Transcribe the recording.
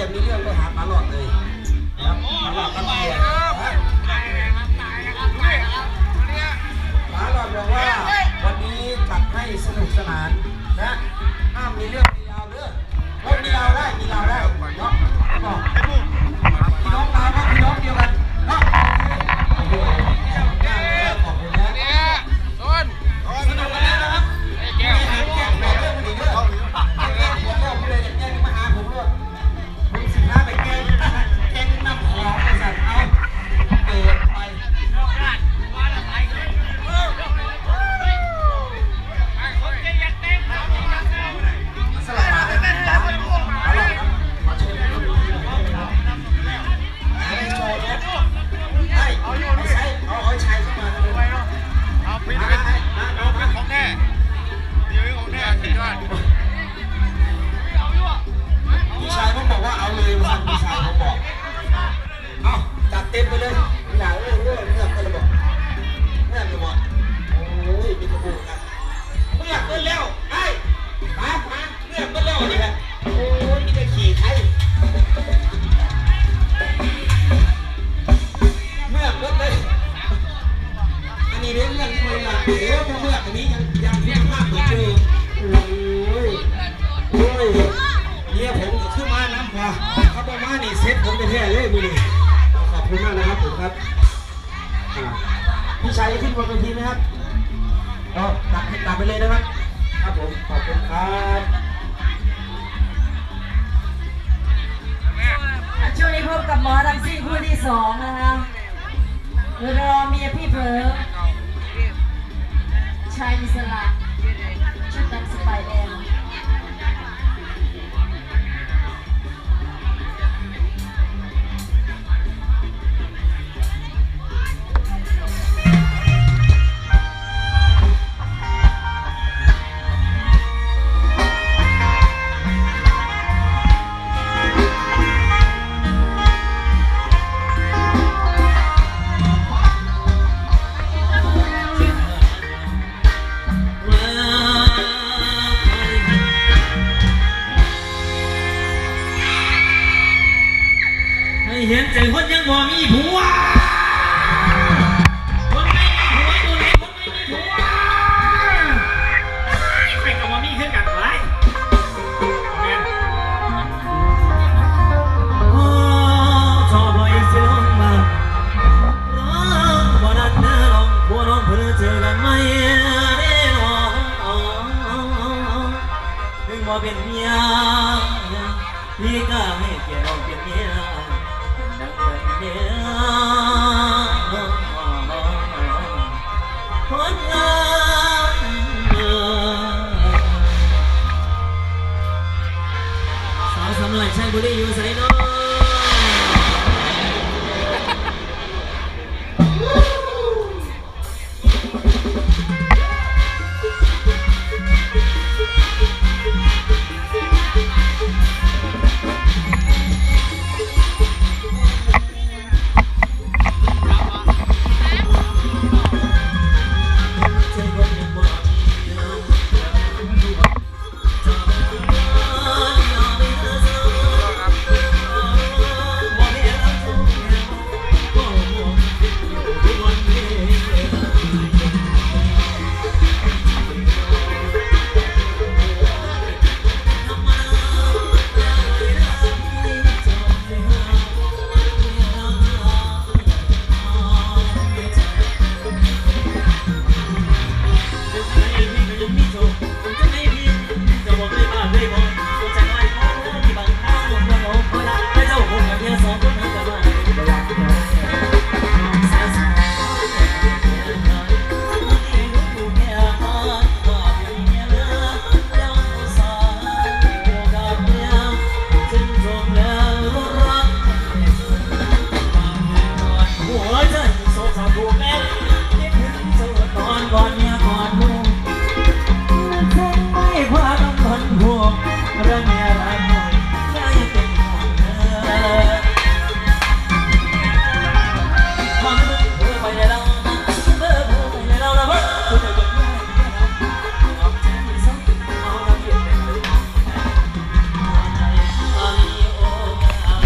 จะมีเรื่องไปหาปลาหลอดเลยนะครับปลาหลอดก็ไป เต็มไปเลยไม่อยาเรื่องเรื่องเรื่องกันเลยบอกเรื่องเลยบอกโอ้ยมีกระปุกนะเรื่องกันแล้วไอ้มามาเรื่องกันแล้วนี่แหละโอ้ยมีแต่ขี่ไทยเมื่อกกันเลยอันนี้เรื่องเรื่องคนละเดี๋ยวเมื่ออันนี้ยังยังเรียกมากเหมือนเดิมโอ้ยโอ้ยเนี่ยผมขึ้นมาน้ำพอเขาบอกว่านี่เซ็ตผมไปแท้เลยมือนี่ ครับอ่าพี่ชายจะขึ้นบนเวทีไหมครับก็ตัดให้ตัดไปเลยนะครับ ครับผม ขอบคุณครับช่วงนี้พบกับหมอลำซิ่คู่ที่สองนะคะรอเมียพี่เผลอชายอิสระชุดดำสไปแดงใเห็นใจคนยังบ่มีผัวคนไม่มีผัวตัวไหนคนไม่มีผัวไปกับบ่มีขึ้นกันไรโอ้ชอบลอยเสียลงมาบ่นัดนื้องผัวน้องเพื่อเจอกันไหมเด้น้องถึงบ่เป็นเมียพี่ก็ให้เกียรติน้องเป็นเมียามสาวสำลักใช้บุรีอยู่ใส่น้อง